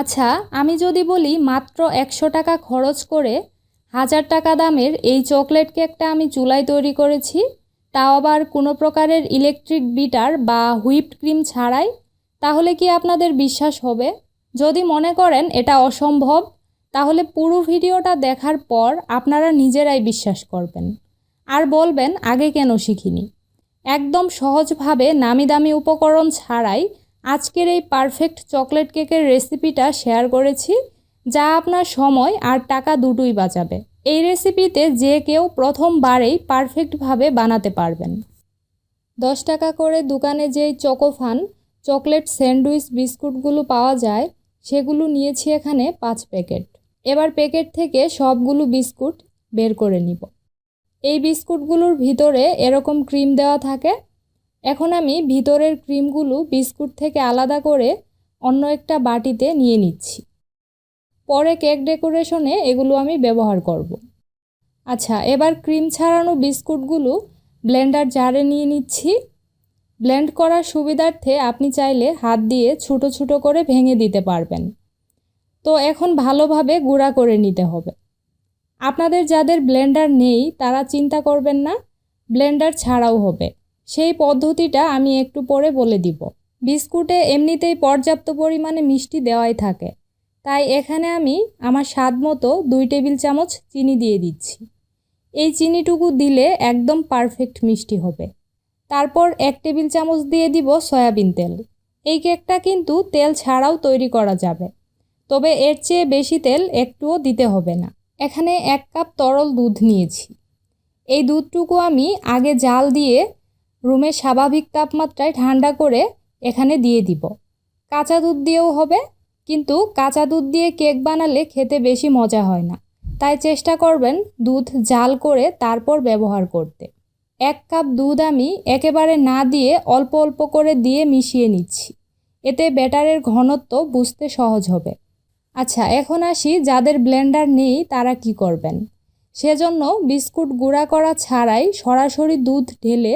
আচ্ছা আমি যদি বলি মাত্র একশো টাকা খরচ করে হাজার টাকা দামের এই চকলেট কেকটা আমি চুলায় তৈরি করেছি, তাও আবার কোনো প্রকারের ইলেকট্রিক বিটার বা হুইপড ক্রিম ছাড়াই, তাহলে কি আপনাদের বিশ্বাস হবে? যদি মনে করেন এটা অসম্ভব, তাহলে পুরো ভিডিওটা দেখার পর আপনারা নিজেরাই বিশ্বাস করবেন। আর বলবেন, আগে কেন শিখিনি? একদম সহজভাবে নামি দামি উপকরণ ছাড়াই আজকের এই পারফেক্ট চকলেট কেকের রেসিপিটা শেয়ার করেছি, যা আপনার সময় আর টাকা দুটোই বাঁচাবে। এই রেসিপিতে যে কেউ প্রথমবারেই পারফেক্টভাবে বানাতে পারবেন। দশ টাকা করে দোকানে যেই চকোফান চকলেট স্যান্ডউইচ বিস্কুটগুলো পাওয়া যায়, সেগুলো নিয়েছি এখানে পাঁচ প্যাকেট। এবার প্যাকেট থেকে সবগুলো বিস্কুট বের করে নিব। এই বিস্কুটগুলোর ভিতরে এরকম ক্রিম দেওয়া থাকে এখন আমি ভিতরের ক্রিমগুলো বিস্কুট থেকে আলাদা করে অন্য একটা বাটিতে নিয়ে নিচ্ছি। পরে কেক ডেকোরেশনে এগুলো আমি ব্যবহার করব। আচ্ছা এবার ক্রিম ছাড়ানো বিস্কুটগুলো ব্লেন্ডার জারে নিয়ে নিচ্ছি। ব্লেন্ড করার সুবিধার্থে আপনি চাইলে হাত দিয়ে ছোটো ছোটো করে ভেঙে দিতে পারবেন। তো এখন ভালোভাবে গুঁড়া করে নিতে হবে। আপনাদের যাদের ব্লেন্ডার নেই, তারা চিন্তা করবেন না, ব্লেন্ডার ছাড়াও হবে। সেই পদ্ধতিটা আমি একটু পরে বলে দিব। বিস্কুটে এমনিতেই পর্যাপ্ত পরিমাণে মিষ্টি দেওয়াই থাকে। তাই এখানে আমি আমার স্বাদ মতো দুই টেবিল চামচ চিনি দিয়ে দিচ্ছি। এই চিনিটুকু দিলে একদম পারফেক্ট মিষ্টি হবে। তারপর এক টেবিল চামচ দিয়ে দিব সয়াবিন তেল। এই কেকটা কিন্তু তেল ছাড়াও তৈরি করা যাবে। তবে এর চেয়ে বেশি তেল একটুও দিতে হবে না। এখানে এক কাপ তরল দুধ নিয়েছি। এই দুধটুকু আমি আগে জাল দিয়ে রুমের স্বাভাবিক তাপমাত্রায় ঠান্ডা করে এখানে দিয়ে দিব। কাঁচা দুধ দিয়েও হবে, কিন্তু কাঁচা দুধ দিয়ে কেক বানালে খেতে বেশি মজা হয় না। তাই চেষ্টা করবেন দুধ জাল করে তারপর ব্যবহার করতে। এক কাপ দুধ আমি একেবারে না দিয়ে অল্প অল্প করে দিয়ে মিশিয়ে নিচ্ছি। এতে ব্যাটারের ঘনত্ব বুঝতে সহজ হবে। আচ্ছা এখন আসি যাদের ব্লেন্ডার নেই তারা কি করবেন? সেজন্য বিস্কুট গুঁড়া করা ছাড়াই সরাসরি দুধ ঢেলে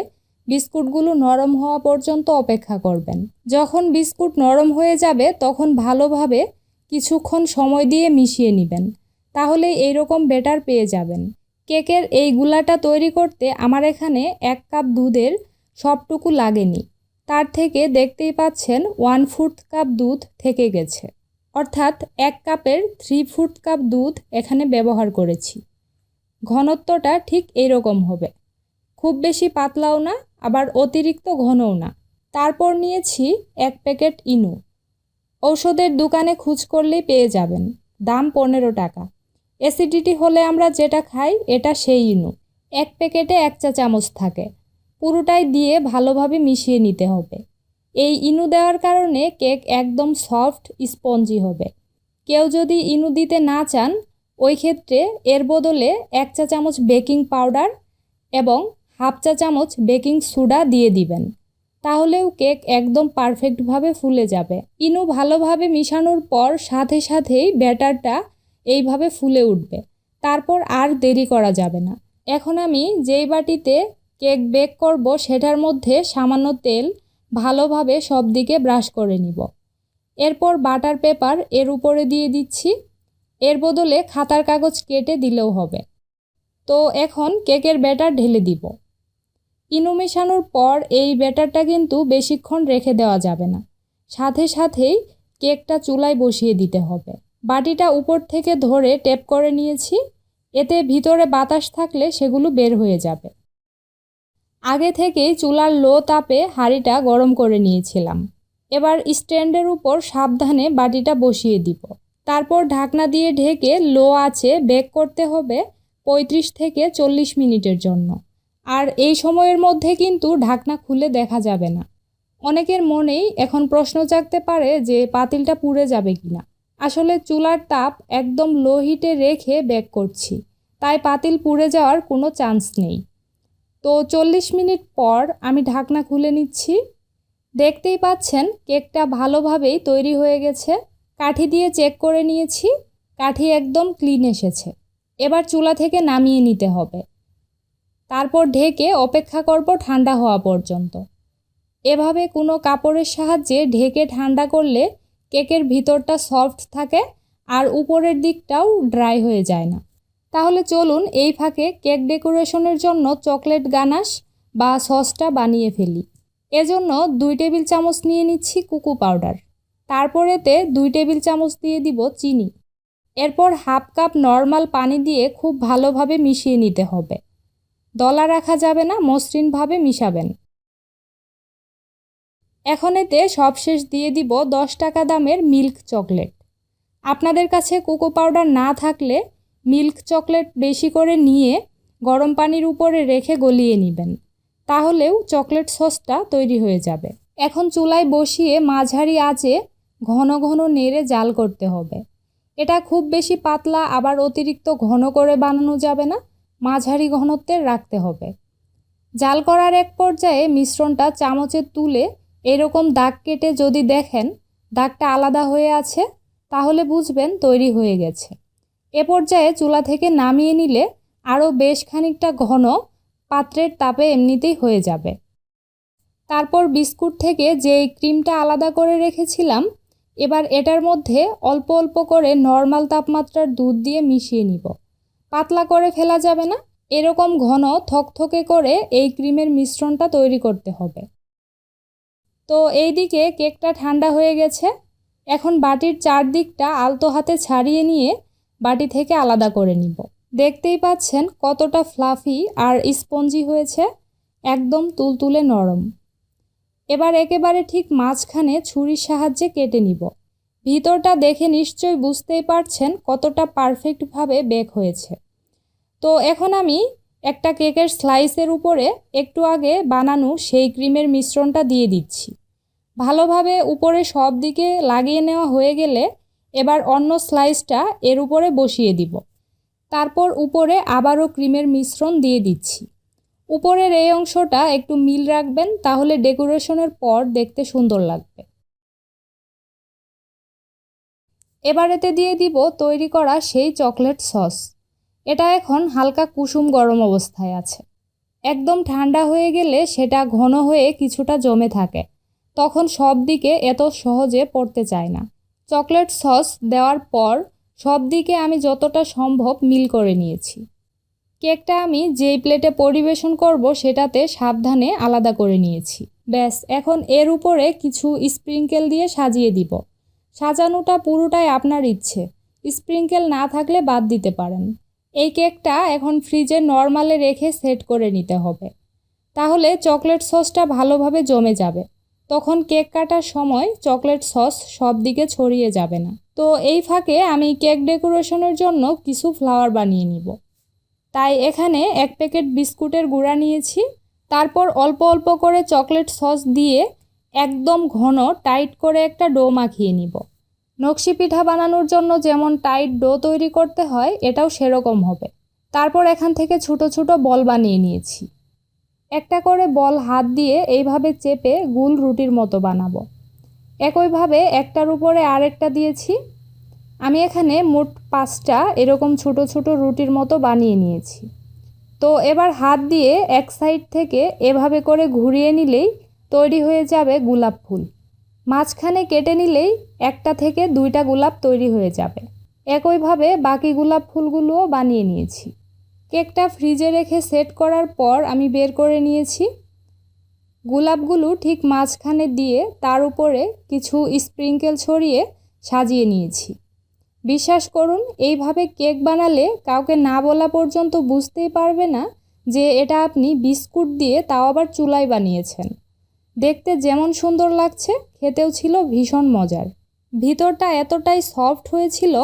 বিস্কুটগুলো নরম হওয়া পর্যন্ত অপেক্ষা করবেন। যখন বিস্কুট নরম হয়ে যাবে, তখন ভালোভাবে কিছুক্ষণ সময় দিয়ে মিশিয়ে নেবেন। তাহলে এইরকম বেটার পেয়ে যাবেন। কেকের এই গুলাটা তৈরি করতে আমার এখানে এক কাপ দুধের সবটুকু লাগেনি। তার থেকে দেখতেই পাচ্ছেন ওয়ান ফুট কাপ দুধ থেকে গেছে। অর্থাৎ এক কাপের থ্রি ফুট কাপ দুধ এখানে ব্যবহার করেছি। ঘনত্বটা ঠিক এইরকম হবে। খুব বেশি পাতলাও না আবার অতিরিক্ত ঘনও না। তারপর নিয়েছি এক প্যাকেট ইনু। ঔষধের দোকানে খুঁজ করলেই পেয়ে যাবেন। দাম পনেরো টাকা। অ্যাসিডিটি হলে আমরা যেটা খাই, এটা সেই ইনু। এক প্যাকেটে এক চা চামচ থাকে। পুরোটাই দিয়ে ভালোভাবে মিশিয়ে নিতে হবে। এই ইনু দেওয়ার কারণে কেক একদম সফট, স্পঞ্জি হবে। কেউ যদি ইনু দিতে না চান, ওই ক্ষেত্রে এর বদলে এক চা চামচ বেকিং পাউডার এবং হাফ চা চামচ বেকিং সোডা দিয়ে দিবেন। তাহলেও কেক একদম পারফেক্টভাবে ফুলে যাবে। ইনু ভালোভাবে মিশানোর পর সাথে সাথেই ব্যাটারটা এইভাবে ফুলে উঠবে। তারপর আর দেরি করা যাবে না। এখন আমি যেই বাটিতে কেক বেক করব সেটার মধ্যে সামান্য তেল ভালোভাবে সব দিকে ব্রাশ করে নিব। এরপর বাটার পেপার এর উপরে দিয়ে দিচ্ছি। এর বদলে খাতার কাগজ কেটে দিলেও হবে। তো এখন কেকের ব্যাটার ঢেলে দিব। ইনু মেশানোর পর এই ব্যাটারটা কিন্তু বেশিক্ষণ রেখে দেওয়া যাবে না। সাথে সাথেই কেকটা চুলায় বসিয়ে দিতে হবে। বাটিটা উপর থেকে ধরে টেপ করে নিয়েছি। এতে ভিতরে বাতাস থাকলে সেগুলো বের হয়ে যাবে। আগে থেকেই চুলার লো তাপে হাঁড়িটা গরম করে নিয়েছিলাম। এবার স্ট্যান্ডের উপর সাবধানে বাটিটা বসিয়ে দিব। তারপর ঢাকনা দিয়ে ঢেকে লো আছে বেক করতে হবে পঁয়ত্রিশ থেকে চল্লিশ মিনিটের জন্য। আর এই সময়ের মধ্যে কিন্তু ঢাকনা খুলে দেখা যাবে না। অনেকের মনেই এখন প্রশ্ন জাগতে পারে যে পাতিলটা পুড়ে যাবে কিনা। আসলে চুলার তাপ একদম লো হিটে রেখে বেক করছি। তাই পাতিল পুড়ে যাওয়ার কোনো চান্স নেই। তো চল্লিশ মিনিট পর আমি ঢাকনা খুলে নিচ্ছি। দেখতেই পাচ্ছেন কেকটা ভালোভাবেই তৈরি হয়ে গেছে। কাঠি দিয়ে চেক করে নিয়েছি। কাঠি একদম ক্লিন এসেছে। এবার চুলা থেকে নামিয়ে নিতে হবে। তারপর ঢেকে অপেক্ষা করব ঠান্ডা হওয়া পর্যন্ত। এভাবে কোনো কাপড়ের সাহায্যে ঢেকে ঠান্ডা করলে কেকের ভিতরটা সফট থাকে আর উপরের দিকটাও ড্রাই হয়ে যায় না। তাহলে চলুন এই ফাঁকে কেক ডেকোরেশনের জন্য চকলেট গানাশ বা সসটা বানিয়ে ফেলি। এজন্য দুই টেবিল চামচ নিয়ে নিচ্ছি কুকু পাউডার। তারপরেতে দুই টেবিল চামচ দিয়ে দিব চিনি। এরপর হাফ কাপ নর্মাল পানি দিয়ে খুব ভালোভাবে মিশিয়ে নিতে হবে। দলা রাখা যাবে না, মসৃণভাবে মিশাবেন। এখন এতে সবশেষ দিয়ে দিব দশ টাকা দামের মিল্ক চকলেট। আপনাদের কাছে কোকো পাউডার না থাকলে মিল্ক চকলেট বেশি করে নিয়ে গরম পানির উপরে রেখে গলিয়ে নেবেন, তাহলেও চকলেট সসটা তৈরি হয়ে যাবে। এখন চুলায় বসিয়ে মাঝারি আঁচে ঘন ঘন নেড়ে জাল করতে হবে। এটা খুব বেশি পাতলা, আবার অতিরিক্ত ঘন করে বানানো যাবে না। মাঝারি ঘনত্বের রাখতে হবে। জাল করার এক পর্যায়ে মিশ্রণটা চামচে তুলে এরকম দাগ কেটে যদি দেখেন দাগটা আলাদা হয়ে আছে, তাহলে বুঝবেন তৈরি হয়ে গেছে। এ পর্যায়ে চুলা থেকে নামিয়ে নিলে আরও বেশ খানিকটা ঘন পাত্রের তাপে এমনিতেই হয়ে যাবে। তারপর বিস্কুট থেকে যে ক্রিমটা আলাদা করে রেখেছিলাম, এবার এটার মধ্যে অল্প অল্প করে নর্মাল তাপমাত্রার দুধ দিয়ে মিশিয়ে নিব। পাতলা করে ফেলা যাবে না। এরকম ঘন থকথকে করে এই ক্রিমের মিশ্রণটা তৈরি করতে হবে। তো এইদিকে কেকটা ঠান্ডা হয়ে গেছে। এখন বাটির চারদিকটা আলতো হাতে ছাড়িয়ে নিয়ে বাটি থেকে আলাদা করে নিব। দেখতেই পাচ্ছেন কতটা ফ্লাফি আর স্পঞ্জি হয়েছে, একদম তুলতুলে নরম। এবার একেবারে ঠিক মাঝখানে ছুরির সাহায্যে কেটে নিব। ভিতরটা দেখে নিশ্চয়ই বুঝতেই পারছেন কতটা পারফেক্টভাবে বেক হয়েছে। তো এখন আমি একটা কেকের স্লাইসের উপরে একটু আগে বানানো সেই ক্রিমের মিশ্রণটা দিয়ে দিচ্ছি। ভালোভাবে উপরে সব দিকে লাগিয়ে নেওয়া হয়ে গেলে এবার অন্য স্লাইসটা এর উপরে বসিয়ে দিব। তারপর উপরে আবারও ক্রিমের মিশ্রণ দিয়ে দিচ্ছি। উপরের এই অংশটা একটু মিল রাখবেন, তাহলে ডেকোরেশনের পর দেখতে সুন্দর লাগবে। এবার এতে দিয়ে দিব তৈরি করা সেই চকলেট সস। এটা এখন হালকা কুসুম গরম অবস্থায় আছে। একদম ঠান্ডা হয়ে গেলে সেটা ঘন হয়ে কিছুটা জমে থাকে। তখন সব দিকে এত সহজে পড়তে চায় না। চকলেট সস দেওয়ার পর সব দিকে আমি যতটা সম্ভব মিল করে নিয়েছি। কেকটা আমি যেই প্লেটে পরিবেশন করব সেটাতে সাবধানে আলাদা করে নিয়েছি। ব্যাস, এখন এর উপরে কিছু স্প্রিঙ্কেল দিয়ে সাজিয়ে দিব। সাজানোটা পুরোটাই আপনার ইচ্ছে। স্প্রিঙ্কেল না থাকলে বাদ দিতে পারেন। এই কেকটা এখন ফ্রিজে নর্মালে রেখে সেট করে নিতে হবে। তাহলে চকলেট সসটা ভালোভাবে জমে যাবে। তখন কেক কাটার সময় চকলেট সস সব দিকে ছড়িয়ে যাবে না। তো এই ফাঁকে আমি কেক ডেকোরেশনের জন্য কিছু ফ্লাওয়ার বানিয়ে নিব। তাই এখানে এক প্যাকেট বিস্কুটের গুঁড়া নিয়েছি। তারপর অল্প অল্প করে চকলেট সস দিয়ে একদম ঘন টাইট করে একটা ডো মাখিয়ে নিব। নকশি পিঠা বানানোর জন্য যেমন টাইট ডো তৈরি করতে হয়, এটাও সেরকম হবে। তারপর এখান থেকে ছোট ছোট বল বানিয়ে নিয়েছি। একটা করে বল হাত দিয়ে এইভাবে চেপে গুল রুটির মতো বানাবো। একইভাবে একটার উপরে আরেকটা দিয়েছি। আমি এখানে মোট পাঁচটা এরকম ছোট ছোট রুটির মতো বানিয়ে নিয়েছি। তো এবার হাত দিয়ে এক সাইড থেকে এভাবে করে ঘুরিয়ে নিলেই তৈরি হয়ে যাবে গোলাপ ফুল। মাঝখানে কেটে নিলেই একটা থেকে দুইটা গোলাপ তৈরি হয়ে যাবে। একইভাবে বাকি গোলাপ ফুলগুলোও বানিয়ে নিয়েছি। কেকটা ফ্রিজে রেখে সেট করার পর আমি বের করে নিয়েছি। গোলাপগুলো ঠিক মাঝখানে দিয়ে তার উপরে কিছু স্প্রিঙ্কেল ছড়িয়ে সাজিয়ে নিয়েছি। বিশ্বাস করুন, এইভাবে কেক বানালে কাউকে না বলা পর্যন্ত বুঝতেই পারবে না যে এটা আপনি বিস্কুট দিয়ে তাও আবার চুলায় বানিয়েছেন। দেখতে যেমন সুন্দর লাগছে, খেতেও ছিল ভীষণ মজার। ভিতরটা এতটাই সফট হয়েছিল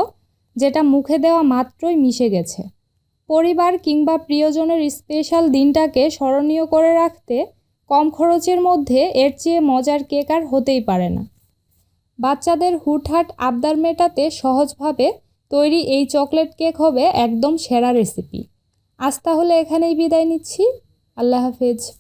যেটা মুখে দেওয়া মাত্রই মিশে গেছে। পরিবার কিংবা প্রিয়জনের স্পেশাল দিনটাকে স্মরণীয় করে রাখতে কম খরচের মধ্যে এর চেয়ে মজার কেক আর হতেই পারে না। বাচ্চাদের হুটহাট আবদার মেটাতে সহজভাবে তৈরি এই চকলেট কেক হবে একদম সেরা রেসিপি। আজ তাহলে এখানেই বিদায় নিচ্ছি। আল্লাহ হাফেজ।